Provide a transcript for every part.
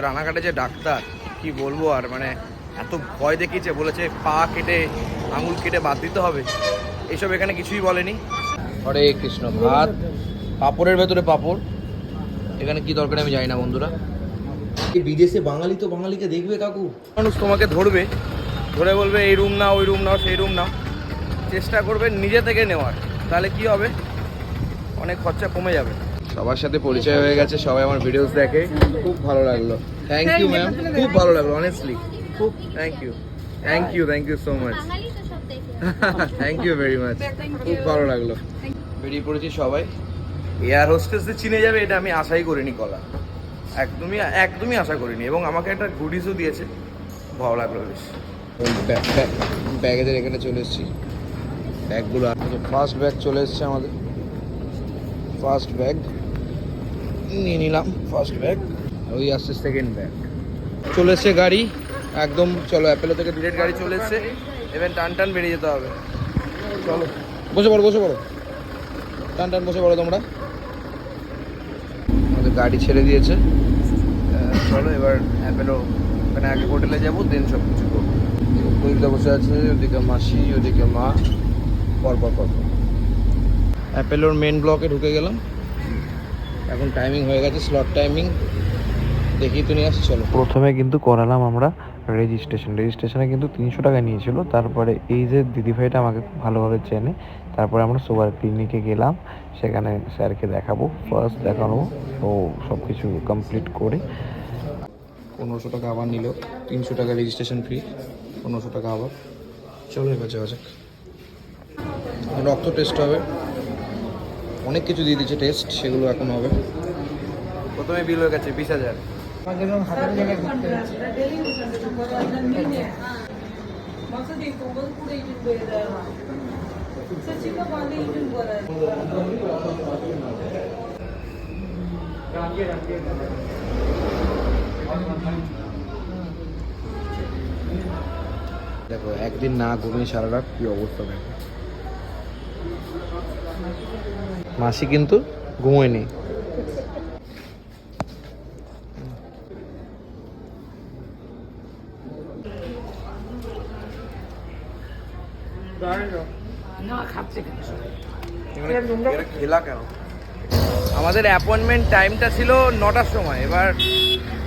রানাঘাটে যে ডাক্তার কি বলব আর মানে এত ভয় দেখিয়েছে বলেছে পা কেটে আঙুল কেটে বাদ দিতে হবে। এসব এখানে কিছুই বলেনি। হরে কৃষ্ণ ভাত পাপড়ের ভেতরে পাপড়। এখানে কি দরকার আমি জানি না বন্ধুরা। বিদেশে বাঙালি তো বাঙালিকে দেখবে কাকু। মানুষ তোমাকে ধরবে ধরে বলবে এই রুম নাও ওই রুম নাও সেই রুম নাও। চেষ্টা করবে নিজে থেকে নেওয়ার তাহলে কি হবে? অনেক খরচা কমে যাবে। সবার সাথে পরিচয় হয়ে গেছে সবাই আমার ভিডিওস দেখে। খুব ভালো লাগল। থ্যাংক ইউ ম্যাম খুব ভালো লাগল অনেস্টলি খুব thank you thank you thank you so much Bangali তো সব দেখে। থ্যাংক ইউ ভেরি মাচ খুব ভালো লাগল। বেরিয়ে পড়েছি সবাই। এয়ার হোস্টেসে চিনে যাবে এটা আমি আশাই করিনি কলা। একদমই একদমই আশা করিনি। এবং আমাকে একটা গুডিসও দিয়েছে। ভালো লাগল বেশ। ব্যাগেদের এখানে চলে এসেছি। ব্যাগগুলো ফার্স্ট ব্যাগ চলে এসছে আমাদের। ফার্স্ট ব্যাগ নিয়ে নিলাম ফার্স্ট ব্যাগ ওই আসছে সেকেন্ড ব্যাগ চলে গাড়ি। একদম, চলো অ্যাপেলো থেকে ডিরেক্ট গাড়ি চলে এসছে। এবার টান টান বেরিয়ে যেতে হবে। চলো। বসে পড়ো বসে পড়ো। টান টান বসে পড়ো তোমরা। আমাদের গাড়ি ছেড়ে দিয়েছে। চলো, এবার অ্যাপেলো ওখানে আগে হোটেলে যাব দেন সব কিছু করব। ওইদিকে বসে আছে, ওদিকে মাসি, ওদিকে মা। পর পর। অ্যাপেলোর মেন ব্লকে ঢুকে গেলাম। এখন টাইমিং হয়ে গেছে স্লট টাইমিং দেখি তো নিয়ে আসছি চলো। প্রথমে কিন্তু করালাম আমরা রেজিস্ট্রেশন রেজিস্ট্রেশনে কিন্তু তিনশো টাকা নিয়েছিল। তারপরে এই যে দিদিভাইটা আমাকে খুব ভালোভাবে চেনে তারপরে আমরা সুগার ক্লিনিকে গেলাম। সেখানে স্যারকে দেখাবো। ফার্স্ট দেখানো ও সব কিছু কমপ্লিট করে। পনেরোশো টাকা আবার নিল। তিনশো টাকা রেজিস্ট্রেশন ফি পনেরোশো টাকা আবার। চলো এবার যাওয়া যাক। রক্ত টেস্ট হবে। অনেক কিছু দিয়ে দিচ্ছে টেস্ট সেগুলো এখন হবে। প্রথমে বিল হয়ে গেছে বিশ হাজার। দেখো একদিন না ঘুমিয়ে সারা রাত কি অবস্থা দেখো। মাসি কিন্তু ঘুমোয়নি। আমাদের অ্যাপয়েন্টমেন্ট টাইমটা ছিল নটার সময়। এবার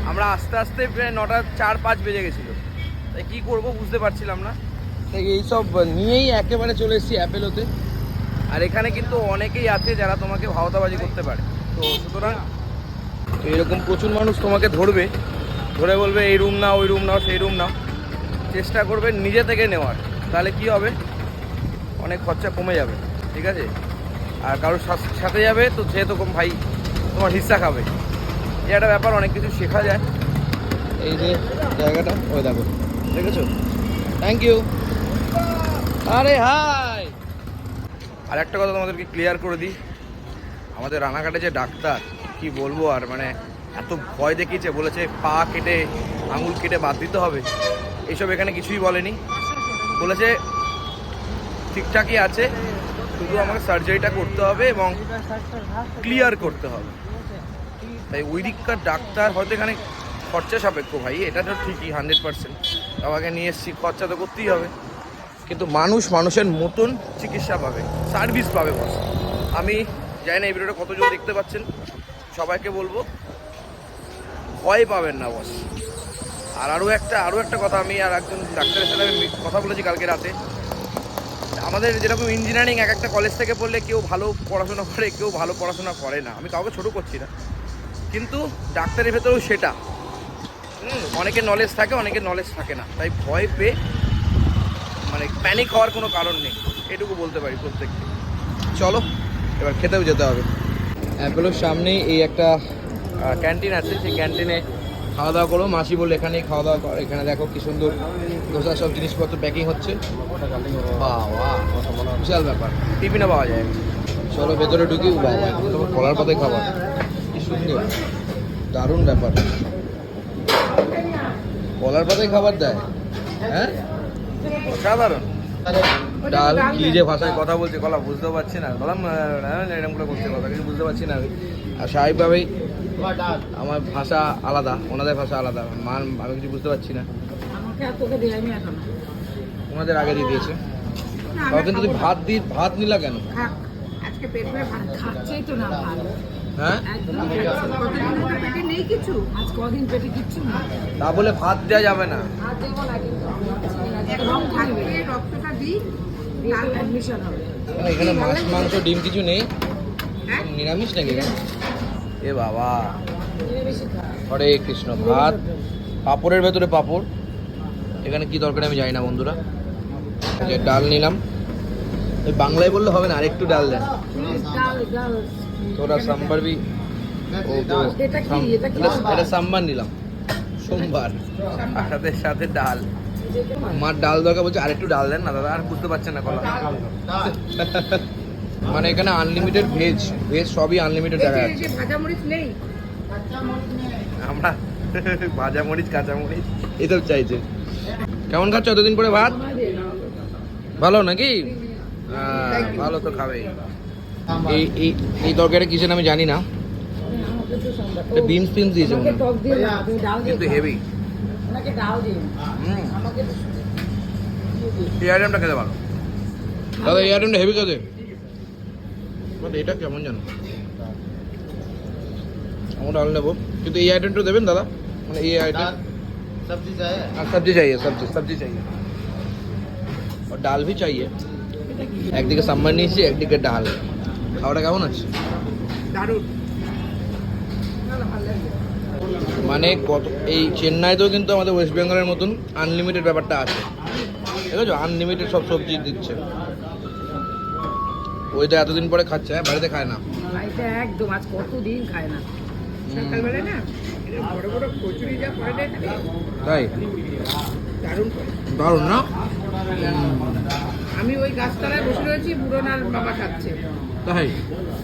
আমরা আস্তে আস্তে প্রায় নটা চার পাঁচ বেজে গেছিল। তাই কী করব বুঝতে পারছিলাম না। তাই এইসব নিয়েই একেবারে চলে এসেছি অ্যাপেলোতে আর এখানে কিন্তু অনেকেই আছে যারা তোমাকে ভাওতাবাজি করতে পারে। তো সুতরাং তো এরকম প্রচুর মানুষ তোমাকে ধরবে, ধরে বলবে, এই রুম নাও, ওই রুম নাও, সেই রুম নাও। চেষ্টা করবে নিজে থেকে নেওয়ার। তাহলে কি হবে? অনেক খরচা কমে যাবে, ঠিক আছে? আর কারোর সাথে যাবে তো সে তো কম, ভাই, তোমার হিস্সা খাবে। এই একটা ব্যাপার, অনেক কিছু শেখা যায়। এই যে জায়গাটা, ওই দেখো, দেখেছ? থ্যাংক ইউ আরে হাই! আর একটা কথা তোমাদেরকে ক্লিয়ার করে দিই। আমাদের রানাঘাটে যে ডাক্তার, কি বলব আর মানে এত ভয় দেখিয়েছে, বলেছে পা কেটে, আঙুল কেটে বাদ দিতে হবে। এইসব এখানে কিছুই বলেনি। বলেছে, ঠিকঠাকই আছে, শুধু আমাকে সার্জারিটা করতে হবে এবং ক্লিয়ার করতে হবে। তাই ওই দিককার ডাক্তার হয়তো এখানে খরচা সাপেক্ষ ভাই, এটা তো ঠিকই হান্ড্রেড পার্সেন্ট আমাকে নিয়ে এসছি, খরচা তো করতেই হবে। কিন্তু মানুষ মানুষের মতন চিকিৎসা পাবে সার্ভিস পাবে বস। আমি জানি না এই ভিডিওটা কতজন দেখতে পাচ্ছেন, সবাইকে বলব, ভয় পাবেন না বস। আর আরও একটা আরও একটা কথা আমি আর একজন ডাক্তারের সাথে আমি কথা বলেছি কালকে রাতে। আমাদের যেরকম ইঞ্জিনিয়ারিং এক একটা কলেজ থেকে পড়লে কেউ ভালো পড়াশোনা করে, কেউ ভালো পড়াশোনা করে না। আমি কাউকে ছোটো করছি না। কিন্তু ডাক্তারের ভেতরেও সেটা। অনেকের নলেজ থাকে, অনেকের নলেজ থাকে না। তাই ভয় পেয়ে মানে প্যানিক হওয়ার কোনো কারণ নেই। এটুকু বলতে পারি প্রত্যেককে। চলো, এবার খেতেও যেতে হবে। অ্যাপেলোর সামনেই এই একটা ক্যান্টিন আছে। সেই ক্যান্টিনে খাওয়া দাওয়া করো। মাসি বলে এখানেই খাওয়া দাওয়া করো। এখানে দেখো কি সুন্দর ধোসা সব জিনিসপত্র প্যাকিং হচ্ছে। বিশাল ব্যাপার। টিফিনে পাওয়া যায়। চলো, ভেতরে ঢুকি। তোমার কলার পাতায় খাবার। কি সুন্দর। দারুণ ব্যাপার। কলার পাতায় খাবার দেয়। হ্যাঁ? সাধারণ ডাল কি যে ভাষায় কথা বলছে কলা বুঝতেও পারছি না। বললাম আহ, এরকম করে বলছে কথা কিছু বুঝতে পারছি না আর স্বাভাবিকভাবেই আমার ভাষা আলাদা ওনাদের ভাষা আলাদা মান আমি কিছু বুঝতে পারছি না। আমাকে আর তোকে দেয়নি এখন। ওনাদের আগে দিয়ে দিয়েছে। না, তাও আমি কিন্তু তুই ভাত দি ভাত নিলা কেন? খাক। আজকে পেট ভরে ভাত খাচ্ছেই তো না ভাত হ্যাঁ? কিছু আজ কদিন পেটে কিচ্ছু না তা বলে ভাত দেওয়া যাবে না। আর দেবো না কিন্তু একদম থাকবে রক্তটা দিই অ্যাডমিশন হবে। এখানে মাছ মাংস ডিম কিছু নেই। হ্যাঁ? নিরামিষ নাকি এ বাবা। হরে কৃষ্ণ ভাত। পাপড়ের ভেতরে পাপড়। এখানে কি দরকার আমি জানি না বন্ধুরা। যে ডাল নিলাম। ওই বাংলায় বললে হবে না আরেকটু ডাল দেন। তোরা সাম্বার এটা সাম্বার। নিলাম। সোমবার। সাথে সাথে ডাল। মার ডাল দরকার বলছে ডাল দেন না দাদা আর বুঝতে পারছেন না কলা। মানে এখানে আনলিমিটেড ভেজ ভেজ সবই আনলিমিটেড দেখা যাচ্ছে আমরা ভাজা মরিচ কাঁচা মরিচ এসব চাইছে। কেমন খাচ্ছ এতদিন পরে ভাত? ভালো নাকি? ভালো তো খাবে এই এই এই তরকারিটা কিসের আমি জানি না। আমাকে তো সম্ভব বিনস ফিনস দিয়েছে মনে আমাকে হয়। টক দিয়ে না তুমি ডাল দিয়ে কিন্তু খাও। হেভি ওনাকে ডাল দিন আমাকে তো এই আইটেমটা খেতে ভালো দাদা এই আইটেমটা হেভি খেতে বাট এটা কেমন জানো আমরা ডাল নেবো কিন্তু এই আইটেমটা দেবেন দাদা মানে এই আইটেম सब्जी चाहिए हाँ सब्जी चाहिए सब्जी सब्जी चाहिए और ডাল भी चाहिए একদিকে সাম্বার নিয়েছি একদিকে ডাল খাওয়াটা কেমন আছে দারুণ মানে কত এই চেন্নাইতেও কিন্তু আমাদের ওয়েস্ট বেঙ্গলের মতন আনলিমিটেড ব্যাপারটা আছে ঠিক আছে আনলিমিটেড সব সবজি দিচ্ছে ওই তো এতদিন পরে খাচ্ছে হ্যাঁ বাড়িতে খায় না বাড়িতে একদম আজ কতদিন খায় না সকালবেলা না এরকম বড় বড় কচুরি যা করে দেয় না, তাই দারুণ করে দারুণ না আমি ওই গাছতলায় বসে রয়েছি বুড়োনার বাবা খাচ্ছে তাই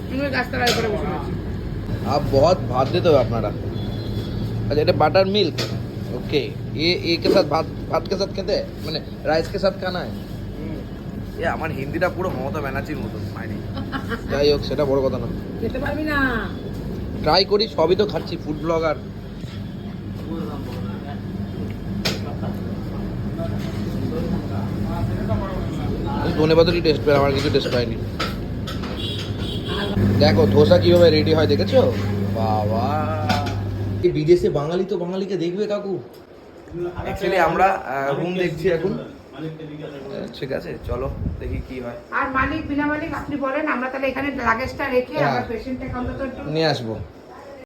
আমি ওই গাছতলায় উপরে বসে রয়েছি आप बहुत भात देते हो अपना अच्छा এটা বাটার মিল্ক ওকে এ এ কে সাথ ভাত ভাত কে সাথ খেতে हैं? মানে রাইস কে সাথ খানা है এ আমার হিন্দিটা পুরো মমতা ব্যানার্জির মতো মাইনে যাই হোক সেটা বড় কথা না খেতে পারবি না ট্রাই করি সবই তো খাচ্ছি ফুড ব্লগার ধনে পাতারই টেস্ট পেলাম আমার কিছু টেস্ট পাইনি দেখো ধোসা কিভাবে রেডি হয় দেখেছো বাবা এই বিদেশে বাঙালি তো বাঙালিকে দেখবে কাকু। অ্যাকচুয়ালি আমরা রুম দেখছি এখন। ঠিক আছে চলো দেখি কি হয়। আর মালিক বিনা মালিক আপনি বলেন আমরা তাহলে এখানে লাগেজটা রেখে হ্যাঁ। আমরা পেশেন্টটাকে অন্তত নিয়ে আসব।